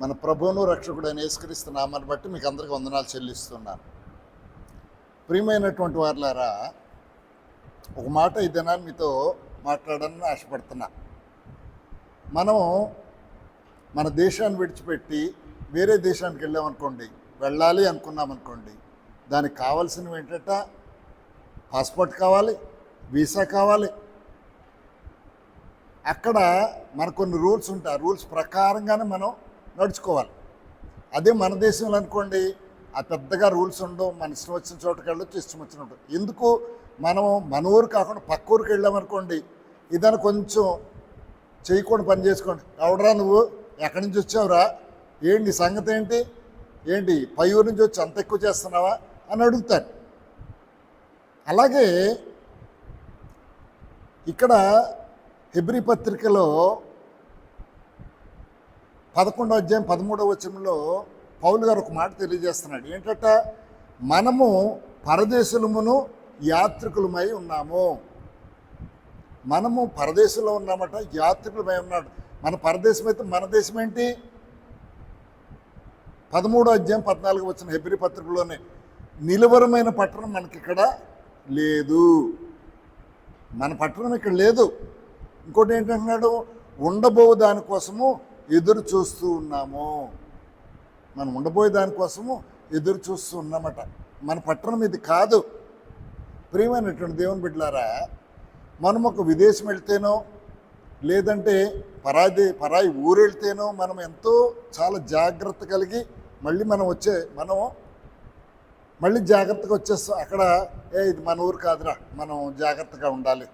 మన ప్రభువును రక్షకుడైన యేసుక్రీస్తు నామాన్ని బట్టి మీకు అందరికీ వందనాలు చెల్లిస్తున్నాను. ప్రియమైనటువంటి వారులారా ఒక మాట ఈ దినాన్ని మీతో మాట్లాడాలని ఆశపడుతున్నా. మనం మన దేశాన్ని విడిచిపెట్టి వేరే దేశానికి వెళ్ళామనుకోండి వెళ్ళాలి అనుకున్నాం అనుకోండి దానికి కావాల్సినవి ఏంటట? పాస్పోర్ట్ కావాలి వీసా కావాలి. అక్కడ మనకు కొన్ని రూల్స్ ఉంటాయి. ఆ రూల్స్ ప్రకారంగానే మనం నడుచుకోవాలి. అదే మన దేశంలో అనుకోండి ఆ పెద్దగా రూల్స్ ఉండవు మన ఇష్టం వచ్చిన చోటుకి వెళ్ళొచ్చు ఇష్టం వచ్చిన ఉంటుంది ఎందుకు? మనం మన ఊరు కాకుండా పక్క ఊరికి వెళ్ళామనుకోండి ఇదని కొంచెం చేయకుండా పని చేసుకోండి. ఎవడరా నువ్వు? ఎక్కడి నుంచి వచ్చావురా? ఏంటి సంగతి ఏంటి? ఏంటి పై ఊరు నుంచి వచ్చి అంత ఎక్కువ చేస్తున్నావా? అని అడుగుతాడు అలాగే ఇక్కడ హెబ్రి పత్రికలో పదకొండో అధ్యాయం పదమూడవ వచనంలో పౌలు గారు ఒక మాట తెలియజేస్తున్నాడు. ఏంటంట? మనము పరదేశులమును యాత్రికులమై ఉన్నాము. మనము పరదేశంలో ఉన్నామట యాత్రికులమై ఉన్నాడు. మన పరదేశం అయితే మన దేశం ఏంటి పదమూడో అధ్యాయం పద్నాలుగు వచ్చిన హెబ్రి పత్రికలోనే నిలువరమైన పట్టణం మనకి ఇక్కడ లేదు. మన పట్టణం ఇక్కడ లేదు. ఇంకోటి ఏంటంటున్నాడు? ఉండబో దానికోసము ఎదురు చూస్తూ ఉన్నాము. మనం ఉండబోయే దానికోసము ఎదురు చూస్తూ ఉన్నామట. మన పట్టణం ఇది కాదు. ప్రియమైనటువంటి దేవుని బిడ్డలారా మనం ఒక విదేశం వెళ్తేనో లేదంటే పరాది పరాయి ఊరు వెళ్తేనో మనం ఎంతో చాలా జాగ్రత్త కలిగి మళ్ళీ మనం వచ్చే మనం మళ్ళీ జాగ్రత్తగా వచ్చేస్తాం. అక్కడ ఏ ఇది మన ఊరు కాదురా మనం జాగ్రత్తగా ఉండాలి.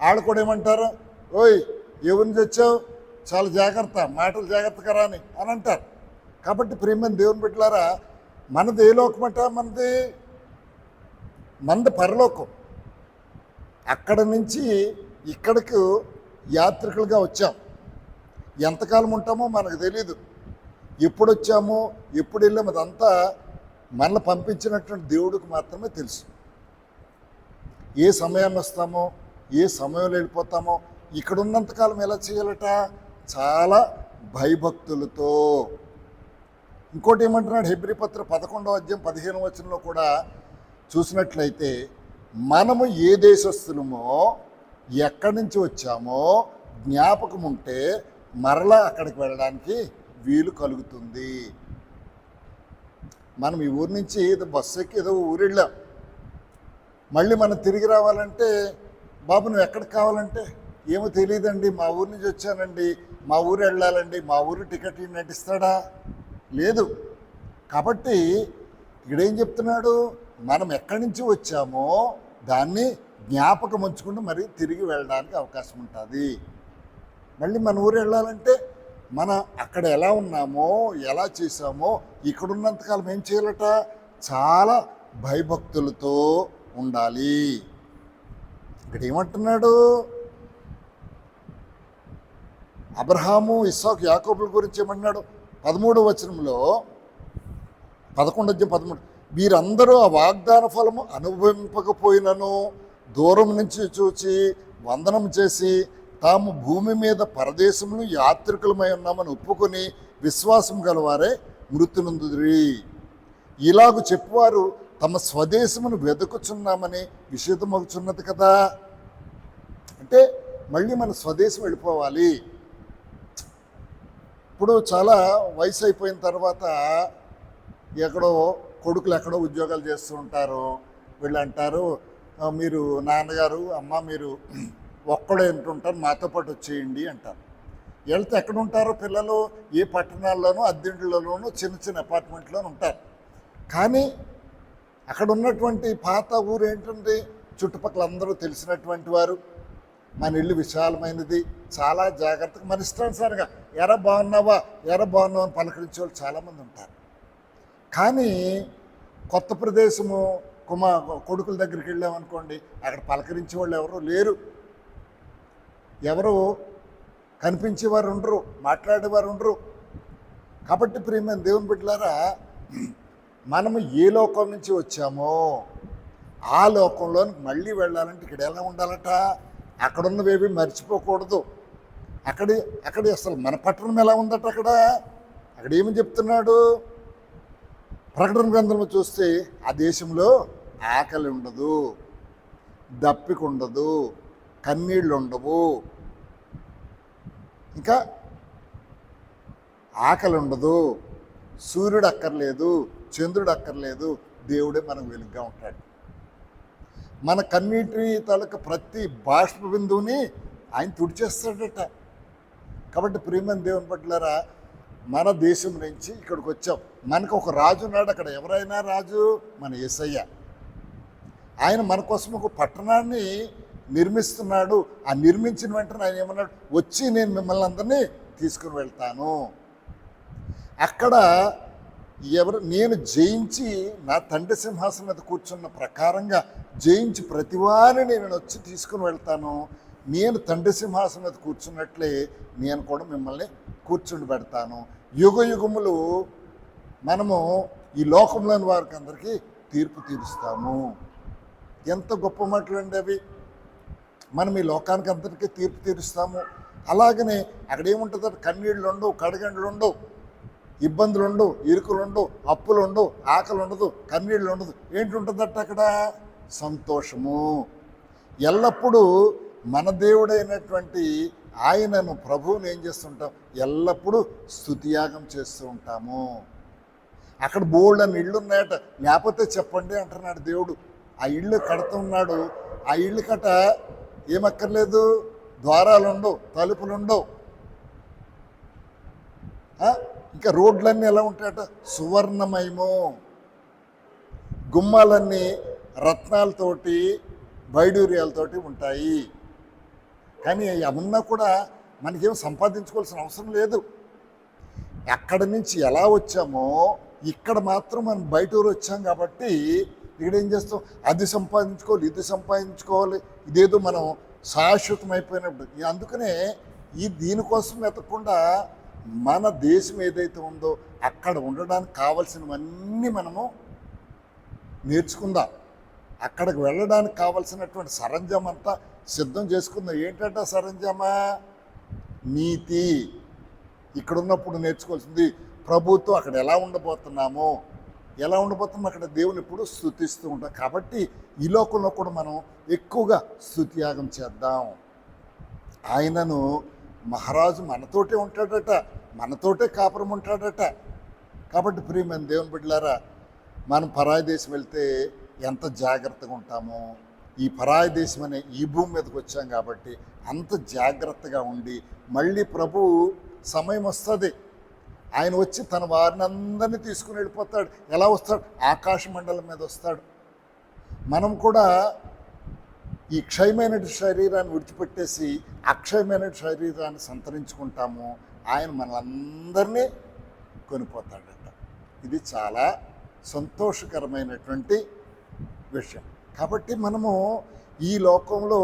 వాళ్ళు కూడా ఏమంటారు? ఓయ్ ఎవరిని తెచ్చావు? చాలా జాగ్రత్త మాటలు జాగ్రత్తగా రాని అని అంటారు. కాబట్టి ప్రేమ దేవుని బిడ్డలారా మనది ఏ లోకమట మనది మనది పరలోకం. అక్కడ నుంచి ఇక్కడికి యాత్రికులుగా వచ్చాం. ఎంతకాలం ఉంటామో మనకు తెలియదు ఎప్పుడు వచ్చామో ఎప్పుడు వెళ్ళాము అదంతా మనల్ని పంపించినటువంటి దేవుడికి మాత్రమే తెలుసు. ఏ సమయాన్ని వస్తామో ఏ సమయంలో వెళ్ళిపోతామో ఇక్కడ ఉన్నంతకాలం ఎలా చేయాలట? చాలా భయభక్తులతో. ఇంకోటి ఏమంటున్నాడు హెబ్రి పత్ర పదకొండవ అధ్యాయం పదిహేను వచనంలో కూడా చూసినట్లయితే మనము ఏ దేశస్తులమో ఎక్కడి నుంచి వచ్చామో జ్ఞాపకం ఉంటే మరలా అక్కడికి వెళ్ళడానికి వీలు కలుగుతుంది. మనం ఈ ఊరి నుంచి ఏదో బస్సు ఎక్కి ఏదో ఊరు వెళ్ళాం మళ్ళీ మనం తిరిగి రావాలంటే బాబు నువ్వు ఎక్కడికి కావాలంటే? ఏమో తెలియదండి మా ఊరి నుంచి వచ్చానండి. మా ఊరు వెళ్ళాలండి మా ఊరు టికెట్ నటిస్తాడా? లేదు. కాబట్టి ఇక్కడ ఏం చెప్తున్నాడు? మనం ఎక్కడి నుంచి వచ్చామో దాన్ని జ్ఞాపకం ఉంచుకుంటూ మరి తిరిగి వెళ్ళడానికి అవకాశం ఉంటుంది. మళ్ళీ మన ఊరు వెళ్ళాలంటే మన అక్కడ ఎలా ఉన్నామో ఎలా చేసామో ఇక్కడ ఉన్నంతకాలం ఏం చేయాలట? చాలా భయభక్తులతో ఉండాలి. ఇక్కడ ఏమంటున్నాడు అబ్రహాము ఇస్సాకు యాకోబుల గురించి ఏమన్నాడు? పదమూడు వచనంలో పదకొండు అధ్యాయం పదమూడు వీరందరూ ఆ వాగ్దాన ఫలము అనుభవింపకపోయినను దూరం నుంచి చూచి వందనం చేసి తాము భూమి మీద పరదేశములు యాత్రికులమై ఉన్నామని ఒప్పుకొని విశ్వాసం గలవారే మృతి ఇలాగు చెప్పువారు తమ స్వదేశమును వెతుకుచున్నామని విషేదమవుతున్నది కదా. అంటే మళ్ళీ మన స్వదేశం వెళ్ళిపోవాలి. ఇప్పుడు చాలా వయసు అయిపోయిన తర్వాత ఎక్కడో కొడుకులు ఎక్కడో ఉద్యోగాలు చేస్తూ ఉంటారు. వీళ్ళు అంటారు మీరు నాన్నగారు అమ్మ మీరు ఒక్కడే ఉంటుంటారు మాతో పాటు వచ్చేయండి అంటారు. వెళ్తే ఎక్కడ ఉంటారో పిల్లలు? ఏ పట్టణాల్లోనూ అద్దెంట్లలోనూ చిన్న చిన్న అపార్ట్మెంట్లోనూ ఉంటారు. కానీ అక్కడ ఉన్నటువంటి పాత ఊరు ఏంటంటే చుట్టుపక్కల అందరూ తెలిసినటువంటి వారు. మన ఇల్లు విశాలమైనది చాలా జాగ్రత్తగా మన ఇష్టానుసారంగా ఎర బాగున్నావా ఎర బాగున్నావా అని పలకరించే వాళ్ళు చాలామంది ఉంటారు. కానీ కొత్త ప్రదేశము కుమా కొడుకుల దగ్గరికి వెళ్ళామనుకోండి అక్కడ పలకరించే వాళ్ళు ఎవరు లేరు. ఎవరు కనిపించేవారు ఉండరు మాట్లాడేవారు ఉండరు. కాబట్టి ప్రియమైన దేవుని బిడ్డలారా మనము ఏ లోకం నుంచి వచ్చామో ఆ లోకంలో మళ్ళీ వెళ్ళాలంటే ఇక్కడ ఎలా ఉండాలట? అక్కడున్నవేవి మర్చిపోకూడదు. అక్కడి అక్కడ అసలు మన పట్టణం ఎలా ఉందట అక్కడ? అక్కడ ఏమని చెప్తున్నాడు? ప్రకటన గ్రంథంలో చూస్తే ఆ దేశంలో ఆకలి ఉండదు దప్పిక ఉండదు కన్నీళ్ళు ఉండవు. ఇంకా ఆకలి ఉండదు సూర్యుడు అక్కర్లేదు చంద్రుడు అక్కర్లేదు దేవుడే మనకు వెలుగ్గా ఉంటాడు. మన కమ్యూనిటీ తాలూకా ప్రతి బాష్ప బిందువుని ఆయన తుడిచేస్తాడట. కాబట్టి ప్రియమైన దేవుని పట్లరా మన దేశం నుంచి ఇక్కడికి వచ్చాం. మనకు ఒక రాజు ఉన్నాడు అక్కడ ఎవరైనా రాజు? మన ఏసయ్య. ఆయన మన కోసం ఒక పట్టణాన్ని నిర్మిస్తున్నాడు. ఆ నిర్మించిన వెంటనే ఆయన ఏమన్నాడు? వచ్చి నేను మిమ్మల్ని అందరినీ తీసుకుని వెళ్తాను. అక్కడ ఎవరు నేను జయించి నా తండ్రి సింహాసనం మీద కూర్చున్న ప్రకారంగా జయించి ప్రతివాని నేను వచ్చి తీసుకుని వెళ్తాను. నేను తండ్రి సింహాసనం మీద కూర్చున్నట్లే నేను కూడా మిమ్మల్ని కూర్చుని పెడతాను. యుగ యుగములు మనము ఈ లోకంలోని వారికి అందరికీ తీర్పు తీరుస్తాము. ఎంత గొప్ప మాటలు అండి అవి. మనం ఈ లోకానికి అందరికీ తీర్పు తీరుస్తాము. అలాగనే అక్కడ ఏముంటుంది కన్నీళ్ళు ఉండవు కడగండ్లు ఉండవు ఇబ్బందులు ఉండవు ఇరుకులు ఉండవు అప్పులు ఉండవు ఆకలి ఉండదు కన్నీళ్ళు ఉండదు ఏంటి ఉంటుందట అక్కడ? సంతోషము. ఎల్లప్పుడూ మన దేవుడైనటువంటి ఆయనను ప్రభువుని ఏం చేస్తుంటాం? ఎల్లప్పుడూ స్తుతియాగం చేస్తూ ఉంటాము. అక్కడ బోల్డ్ అని ఇళ్ళు ఉన్నాయట లేకపోతే చెప్పండి అంటున్నాడు దేవుడు. ఆ ఇళ్ళు కడుతున్నాడు. ఆ ఇళ్ళు కట ఏమక్కర్లేదు. ద్వారాలు ఉండవు తలుపులు ఉండవు ఇంకా రోడ్లన్నీ ఎలా ఉంటాయట? సువర్ణమయము. గుమ్మాలన్నీ రత్నాలతోటి బైడూర్యాలతోటి ఉంటాయి. కానీ అవన్నా కూడా మనకేం సంపాదించుకోవాల్సిన అవసరం లేదు. అక్కడి నుంచి ఎలా వచ్చామో ఇక్కడ మాత్రం మనం బయట ఊరు వచ్చాం కాబట్టి ఇక్కడ ఏం చేస్తాం? అది సంపాదించుకోవాలి ఇది సంపాదించుకోవాలి ఇదేదో మనం శాశ్వతమైపోయినప్పుడు. అందుకనే ఈ దీనికోసం వెతకుండా మన దేశం ఏదైతే ఉందో అక్కడ ఉండడానికి కావలసినవన్నీ మనము నేర్చుకుందాం. అక్కడికి వెళ్ళడానికి కావలసినటువంటి సరంజాం అంతా సిద్ధం చేసుకుందాం. ఏంటంటే సరంజామా? నీతి. ఇక్కడ ఉన్నప్పుడు నేర్చుకోవాల్సింది ప్రభుత్వం అక్కడ ఎలా ఉండబోతున్నామో ఎలా ఉండబోతున్నాం అక్కడ దేవుని ఎప్పుడు స్థుతిస్తూ ఉంటాం. కాబట్టి ఈ లోకంలో కూడా మనం ఎక్కువగా స్థుతియాగం చేద్దాం. ఆయనను మహారాజు మనతోటే ఉంటాడట. మనతోటే కాపురం ఉంటాడట. కాబట్టి ప్రియమైన దేవుని బిడ్డలారా మనం పరాయి దేశం వెళ్తే ఎంత జాగ్రత్తగా ఉంటామో ఈ పరాయి దేశం అనే ఈ భూమి మీదకి వచ్చాం కాబట్టి అంత జాగ్రత్తగా ఉండి మళ్ళీ ప్రభు సమయం వస్తుంది. ఆయన వచ్చి తన వారిని అందరినీ తీసుకుని వెళ్ళిపోతాడు. ఎలా వస్తాడు? ఆకాశ మండలం మీద వస్తాడు. మనం కూడా ఈ క్షయమైన శరీరాన్ని విడిచిపెట్టేసి అక్షయమైన శరీరాన్ని సంతరించుకుంటాము. ఆయన మనలందరినీ కొనిపోతాడట. ఇది చాలా సంతోషకరమైనటువంటి విషయం. కాబట్టి మనము ఈ లోకంలో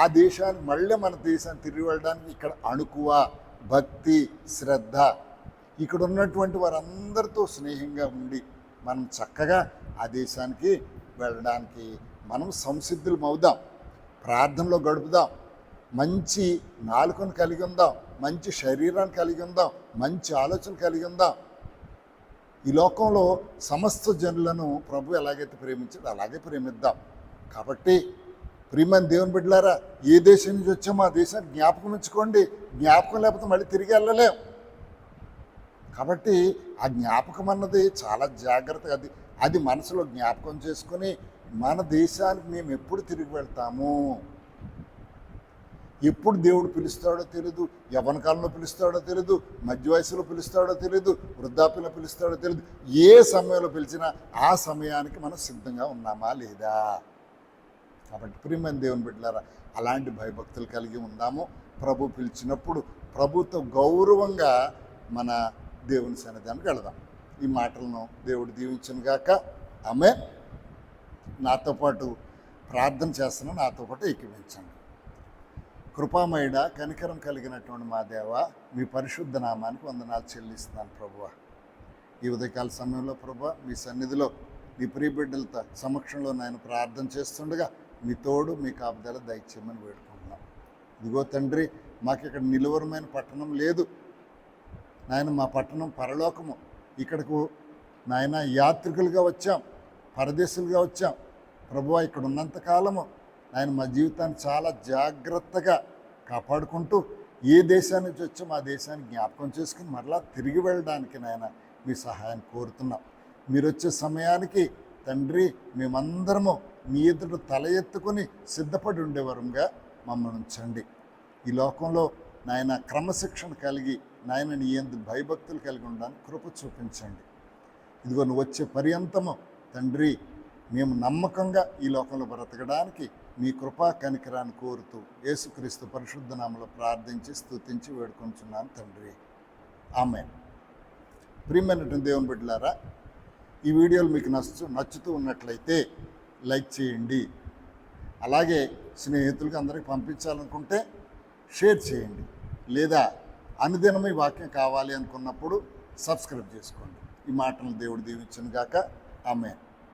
ఆ దేశాన్ని మళ్ళీ మన దేశాన్ని తిరిగి వెళ్ళడానికి ఇక్కడ అణుకువ భక్తి శ్రద్ధ ఇక్కడ ఉన్నటువంటి వారందరితో స్నేహంగా ఉండి మనం చక్కగా ఆ దేశానికి వెళ్ళడానికి మనం సంసిద్ధులం అవుదాం ప్రార్థనలో గడుపుదాం. మంచి నాలుకను కలిగి ఉందాం మంచి శరీరాన్ని కలిగి ఉందాం మంచి ఆలోచన కలిగి ఉందాం. ఈ లోకంలో సమస్త జనులను ప్రభు ఎలాగైతే ప్రేమించాడు అలాగే ప్రేమిద్దాం. కాబట్టి ప్రియమైన దేవుని బిడ్డలారా ఏ దేశం నుంచి వచ్చామో ఆ దేశాన్ని జ్ఞాపకం ఉంచుకోండి. జ్ఞాపకం లేకపోతే మళ్ళీ తిరిగి వెళ్ళలేం. కాబట్టి ఆ జ్ఞాపకం అన్నది చాలా జాగ్రత్తగా అది అది మనసులో జ్ఞాపకం చేసుకొని మన దేశానికి మేము ఎప్పుడు తిరిగి వెళ్తాము? ఎప్పుడు దేవుడు పిలుస్తాడో తెలియదు యవన కాలంలో పిలుస్తాడో తెలియదు మధ్య వయసులో పిలుస్తాడో తెలియదు వృద్ధాప్యంలో పిలుస్తాడో తెలియదు ఏ సమయంలో పిలిచినా ఆ సమయానికి మనం సిద్ధంగా ఉన్నామా లేదా? కాబట్టి ప్రియమైన దేవుని బిడ్డలారా అలాంటి భయభక్తులు కలిగి ఉందాము. ప్రభు పిలిచినప్పుడు ప్రభుతో గౌరవంగా మన దేవుని సన్నిధానికి వెళదాం. ఈ మాటలను దేవుడు దీవించను గాక. ఆమె నాతో పాటు ప్రార్థన చేస్తున్నా నాతో పాటు ఏకీవించండి కృపామయుడ కనికరం కలిగినటువంటి మా దేవ మీ పరిశుద్ధ నామానికి వందనాలు చెల్లిస్తున్నాను ప్రభువ. ఈ ఉదయకాల సమయంలో ప్రభు మీ సన్నిధిలో మీ ప్రియబిడ్డలతో సమక్షంలో నేను ప్రార్థన చేస్తుండగా మీ తోడు మీ కాపుదల దయచేయమని వేడుకుంటున్నాం. ఇదిగో తండ్రి మాకు ఇక్కడ నిలువరమైన పట్టణం లేదు. నాయన మా పట్టణం పరలోకము. ఇక్కడకు నాయన యాత్రికులుగా వచ్చాం పరదేశులుగా వచ్చాం. ప్రభువ ఇక్కడ ఉన్నంత ఆయన మా జీవితాన్ని చాలా జాగ్రత్తగా కాపాడుకుంటూ ఏ దేశాన్ని నుంచి వచ్చామో ఆ దేశాన్ని జ్ఞాపకం చేసుకుని మరలా తిరిగి వెళ్ళడానికి నాయన మీ సహాయం కోరుతున్నాం. మీరు వచ్చే సమయానికి తండ్రి మేమందరము మీ ఎదుట తల ఎత్తుకొని సిద్ధపడి ఉండేవారంగా మమ్మల్ని ఉంచండి. ఈ లోకంలో నాయన క్రమశిక్షణ కలిగి నాయన నీ ఎందు భయభక్తులు కలిగి ఉండడానికి కృప చూపించండి. ఇదిగో నువ్వు వచ్చే పర్యంతము తండ్రి మేము నమ్మకంగా ఈ లోకంలో బ్రతకడానికి మీ కృపా కనికరాన్ని కోరుతూ యేసుక్రీస్తు పరిశుద్ధ నామలో ప్రార్థించి స్తుతించి వేడుకుంటున్నాను తండ్రి. ఆమె ప్రియమైనటువంటి దేవుని బిడ్డలారా ఈ వీడియోలు మీకు నచ్చు నచ్చుతూ ఉన్నట్లయితే లైక్ చేయండి. అలాగే స్నేహితులకి అందరికి పంపించాలనుకుంటే షేర్ చేయండి. లేదా అనుదినం ఈ వాక్యం కావాలి అనుకున్నప్పుడు సబ్స్క్రైబ్ చేసుకోండి. ఈ మాటలు దేవుడు దీవించను గాక. ఆమె